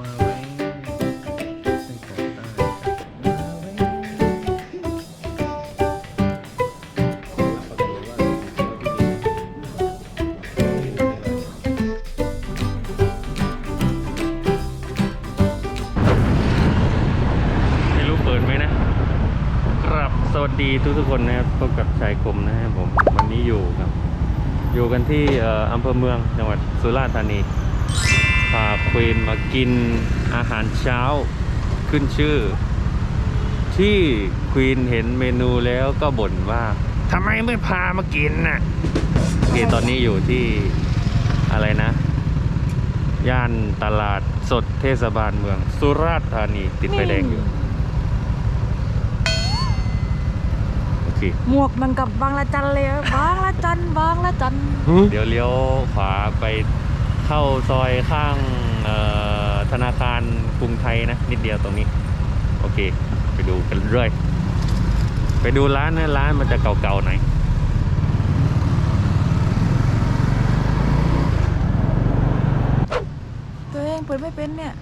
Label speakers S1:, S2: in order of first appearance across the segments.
S1: มาไว้ไส้กรอกใต้มาไว้รับประกันเลยว่าที่นี่ไม่รู้เปิดไหมนะครับสวัสดีทุกทุกๆคนนะครับพบกับชายกลมนะครับผมวันนี้อยู่ครับ อยู่กันที่เอ่ออำเภอเมืองจังหวัดสุราษฎร์ธานี พาควีนมากินอาหารเช้าขึ้นชื่อ ที่ควีนเห็นเมนูแล้วก็บ่นว่าทำไมไม่พามากินน่ะโอเคตอนนี้อยู่ที่อะไรนะ ย่านตลาดสดเทศบาลเมือง สุราษฎร์ธานีติดไฟแดงอยู่โอเค
S2: หมวกมันกับบางละจันเลยอะบางละจันบางละจัน
S1: เดี๋ยวเลี้ยวขวาไป เข้าซอยข้างเอ่อธนาคารกรุงไทยนะ นิดเดียวตรงนี้ โอเค ไปดูกันเรื่อย ไปดูร้านนะร้านมันจะเก่าๆหน่อย
S2: ตัวเองเปิดไม่เป็นเนี่ย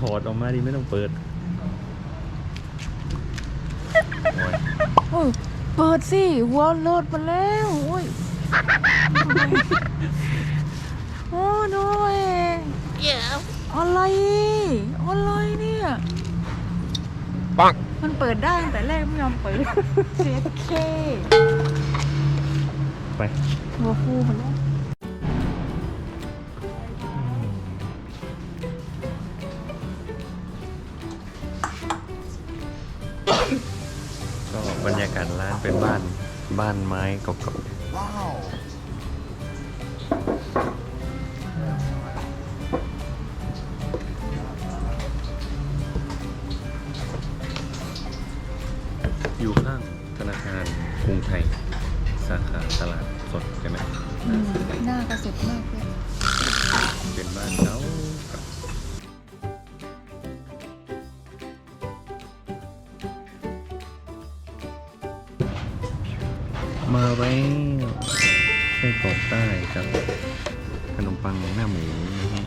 S1: ถอดออกมาดิไม่ต้องเปิดโอ้ย
S2: โอ้ยเปิดสิหัวโหลดมาแล้วโอ้ย โอ้ด้วยอะไรอะไรเนี่ย
S1: ปัง
S2: มันเปิดได้ตั้งแต่แรกไม่ยอมเปิดเซฟเค
S1: ไป
S2: หัวฟูหมดแล้ว
S1: ก็บรรยากาศร้านเป็นบ้านบ้านไม้เก่าๆ ดสดใช่ไหม
S2: หน้ากระสุดมากเลย
S1: เป็นบ้านเก่าเก่ามาไว้ไส้กรอกใต้กับขนมปังหน้าหมูนะฮะ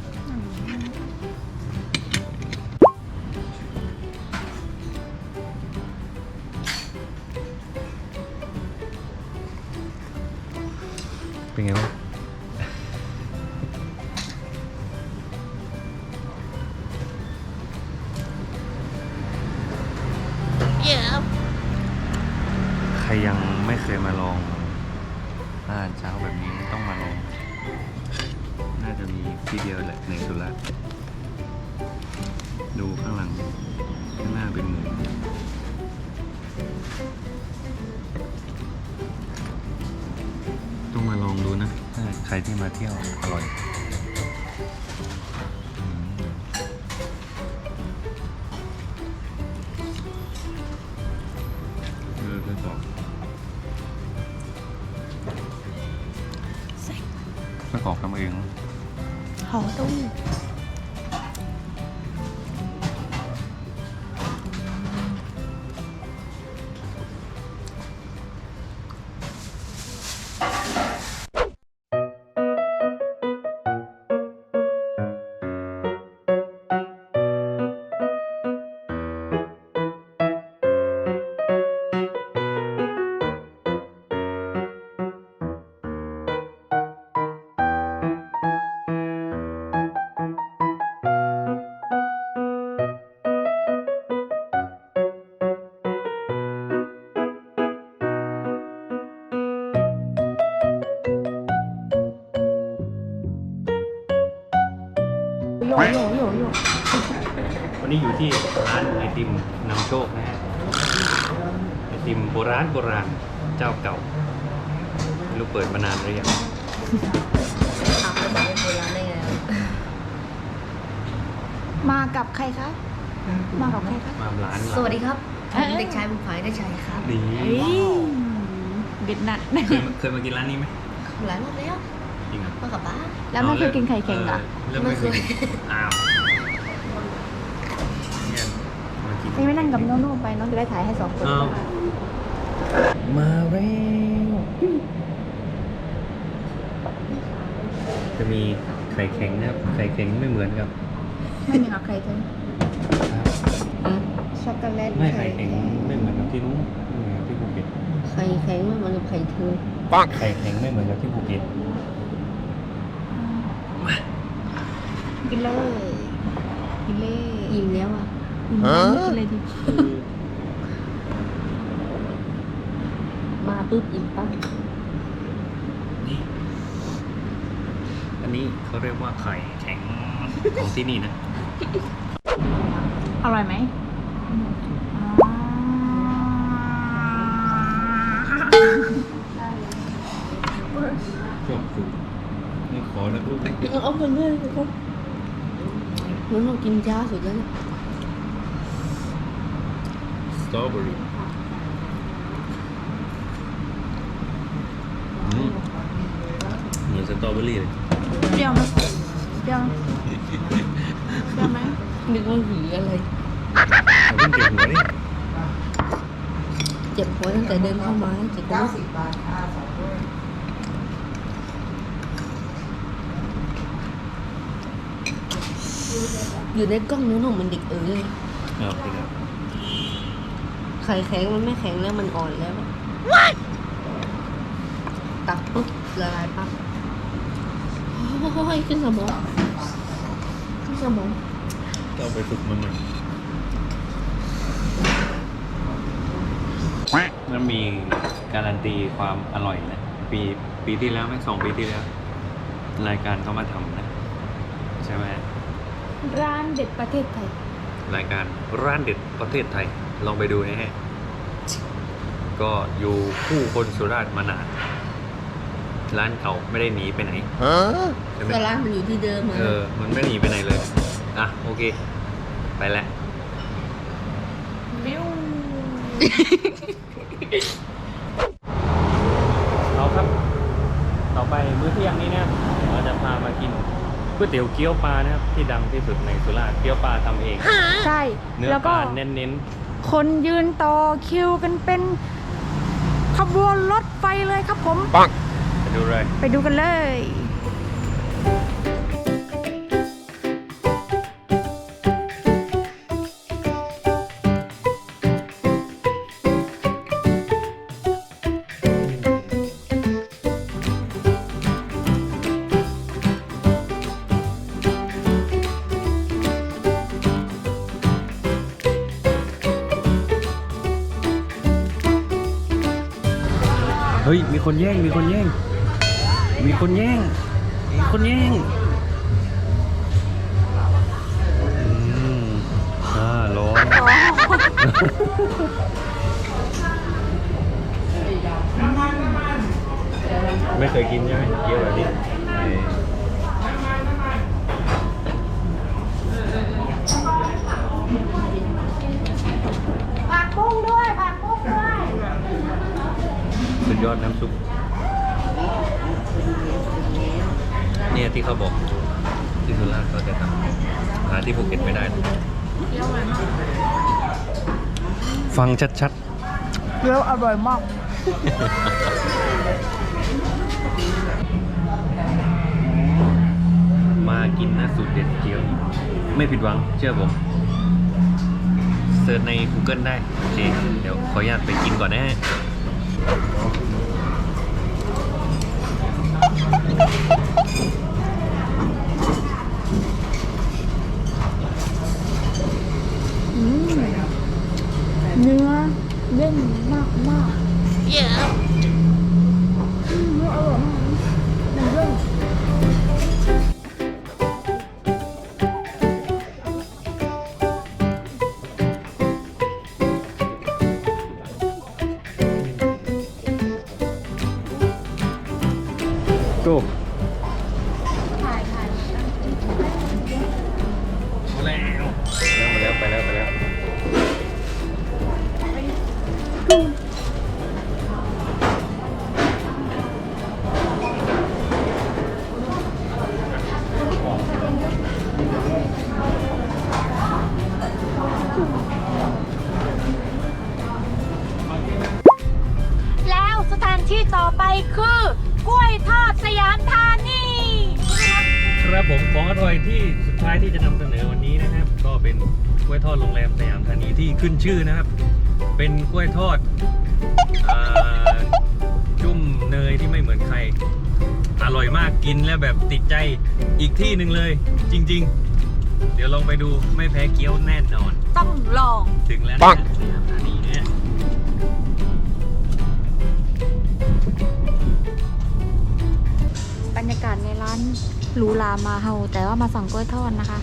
S1: เป็นไงบ้างใครยังไม่เคยมาลองอาหารเช้าแบบนี้ต้องมาลอง น่าจะมีที่เดียวแหละในสุราษฎร์ดูข้างหลัง ข้างหน้าเป็นหมู ใครที่มาเที่ยวอร่อยอืมเออคือบอกประกอบทำเอง
S2: หอตู้ โยโยโยโย
S1: วันนี้อยู่ที่ร้านไอติมนำโชคนะฮะไอติมโบราณโบราณเจ้าเก่าไม่รู้เปิดมานานหรือยัง
S3: เอาแล้วบอกเป็นโบราณได้ไงอะ
S2: มากับใครคะ มากับใครคะ
S1: มาร้าน
S3: สวัสดีครับ
S2: เอ๊ะ
S3: เด็กชายบุญฝ่ายได้ชัยครับ
S1: นี่
S2: เฮ้ยบิดหนัก
S1: เคยเคยมากินร้านนี้ไหม
S3: หลายรอบแล้ว
S1: จริงเหรอ
S3: มากับป้า
S2: แล้วไม่เคยกินไข่เค็งเหรอ
S1: เริ่มไม่เคย
S3: ไม่เคย
S1: อ้าวเนี่ยมากิน
S2: นี่ไม่นั่งกับโน่ๆไปน้องจะได้ถ่ายให้สองคน
S1: อ้าวมาแล้วจะมีไข่แข็งนะครับไข่แข็งไม่เหมือนกับ
S2: ไม่มีกับใครเธอ
S3: อะ
S2: ช็อกโกแลต
S1: ไม่ไข่แข็งไม่เหมือนกับที่นู้นไม่เหมือนกับที่ภูเก็ต
S3: ไข่แข็งไม่เหมือนกับไข่เธอ
S1: ไข่แข็งไม่เหมือนกับที่ภูเก็ต
S2: กินเลย กินเลย
S3: อิ่มแล้วอะ
S2: กินเลยดิ
S3: มาปุ๊บอิ่มปั๊บ
S1: อันนี้เขาเรียกว่าไข่แข็งของที่นี่นะ
S2: อร่อยไหม
S1: ชอบสุดนี่ขอนะลูก
S3: เอาไปเรื่อยๆครับ งั้นเรากินจ้าสุดแล้วนะ
S1: สตรอเบอรี่เหมือนสตรอเบอรี่เลย
S2: เปรี้ยวไหมเปรี้ยวไหมเปรี้ยวไหม
S3: นึกว่าหืออะไร
S1: เอาเพิ่งเก็บหัวนี่
S3: เจ็บหัวตั้งแต่เดินเข้ามาเจ็บหัวอยู่ ในกล้องนู้นของมันเด็กเอ๋ย
S1: เอาไปครับ
S3: ไข่แข็งมันไม่แข็งแล้วมันอ่อนแล้ว ตักปุ๊บละลายปั๊บโอ้ยขึ้นสมองขึ้นสมอง
S1: ก็เอาไปฝึกมันหน่อยมันมีการันตีความอร่อยนะปีปีที่แล้วไหม่สองปีที่แล้ว รายการเขามาทำนะ ใช่ไหม
S2: ร้านเด็ดประเทศไทย
S1: รายการร้านเด็ดประเทศไทย ลองไปดูนะฮะ ก็อยู่คู่คนสุราษฎร์มานาน ร้านเก่าไม่ได้หนีไปไหนใช่ไหม
S3: ก็ร้านมันอยู่ที่เดิมอะ
S1: เออ มันไม่หนีไปไหนเลย อะ โอเค ไปแล้ว
S2: วิว
S1: เอาครับ ต่อไปมื้อเที่ยงนี้เนี่ยเราจะพามากิน ก๋วยเตี๋ยวเกี๊ยวปลานะครับที่ดังที่สุดในสุราษฎร์เกี๊ยวปลาทำเอง
S2: ใช่
S1: เนื้อ
S2: แล้ว
S1: ป
S2: ก็
S1: ลาเน้น
S2: คนยืนต่อคิวกันเป็นขบวนรถไฟเลยครับผม
S1: ๆปังไปดูเลย
S2: ไปดูกันเลย
S1: คนแย่ง มีคนแย่ง มีคนแย่ง มีคนแย่งอืมอ่าร้อนไม่เคยกินใช่ไหมเกี๊ยวแบบนี้เออ
S2: ผักบุ้งด้วยผักบุ้งด้วย
S1: สุด ยอดน้ำซุปเนี่ยที่เขาบอกที่สุราษฎร์เขาจะทำหาที่ภูเก็ตไม่ได้ ฟังชัด
S2: เกี๊ยวอร่อยมาก
S1: ๆ มากินนะสูตรเด็ดเกี๊ยว ไม่ผิดหวังเชื่อผมเสิร์ชใน Google ได้ โอเค เดี๋ยวขออนุญาตไปกินก่อนนะฮะ
S2: เนื้อ เด้งมากมากเยอะเนื้ออร่อยมากเนื้อเด้ง
S1: โก้
S2: ถ่ายถ่าย
S1: มาแล้ว ไปแล้วไปแล้ว
S2: แล้วสถานที่ต่อไปคือ กล้วยทอดสยามธานี
S1: ครับผมของอร่อยที่สุดท้ายที่จะนำเสนอวันนี้นะครับ ก็เป็นกล้วยทอดโรงแรมสยามธานีที่ขึ้นชื่อนะครับ เป็นกล้วยทอดอ่าจุ่มเนยที่ไม่เหมือนใคร อร่อยมากกินแล้วแบบติดใจอีกที่หนึ่งเลย จริง ๆ เดี๋ยวลองไปดูไม่แพ้เกี๊ยวแน่นอน
S2: ต้องลอง
S1: ถึงแล้วนะสยามธานีเนี่ย
S2: บรรยากาศในร้านหรูหรามาเฮาแต่ว่ามาสั่งกล้วยทอดนะคะ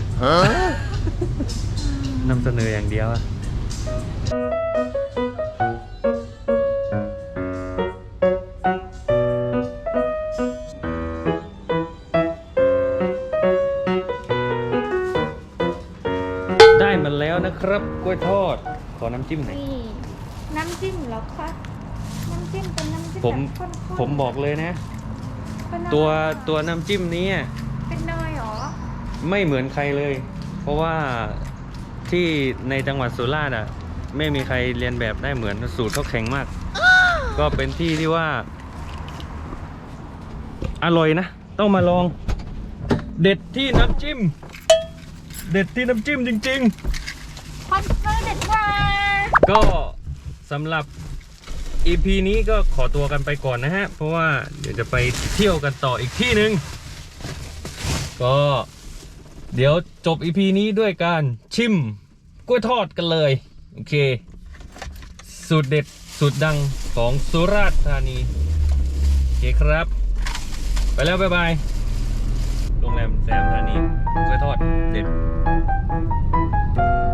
S1: นำเสนออย่างเดียวอะ ครับกล้วยทอด ขอน้ำจิ้มหน่อย
S2: นี่น้ำจิ้มเหรอคะน้ำจิ้มเป็นน้ำจิ้ม
S1: ผม
S2: แบบข้นๆ
S1: ผมบอกเลยนะ
S2: เป็นอะไร
S1: ตัว
S2: อะ
S1: ตัวน้ำจิ้มนี้อะ
S2: เป็นเนยเหรอ
S1: ไม่เหมือนใครเลย เพราะว่าที่ในจังหวัดสุราษฎร์อะ ไม่มีใครเรียนแบบได้เหมือนสูตรเขาแข็งมาก ก็เป็นที่ที่ว่า อร่อยนะ ต้องมาลอง เด็ดที่น้ำจิ้ม เด็ดที่น้ำจิ้มจริง
S2: คอนเฟิร์มเด็ดว่า
S1: ๆ ก็สำหรับ EP นี้ก็ขอตัวกันไปก่อนนะฮะ เพราะว่าเดี๋ยวจะไปเที่ยวกันต่ออีกที่หนึ่งก็เดี๋ยวจบ EP นี้ด้วยการชิมกล้วยทอดกันเลย โอเค สูตรเด็ดสูตรดังของสุราษฎร์ธานี โอเคครับ ไปแล้ว บ๊ายบาย โรงแรมแซมธานีกล้วยทอดเด็ด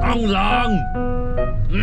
S1: ต้องลองอ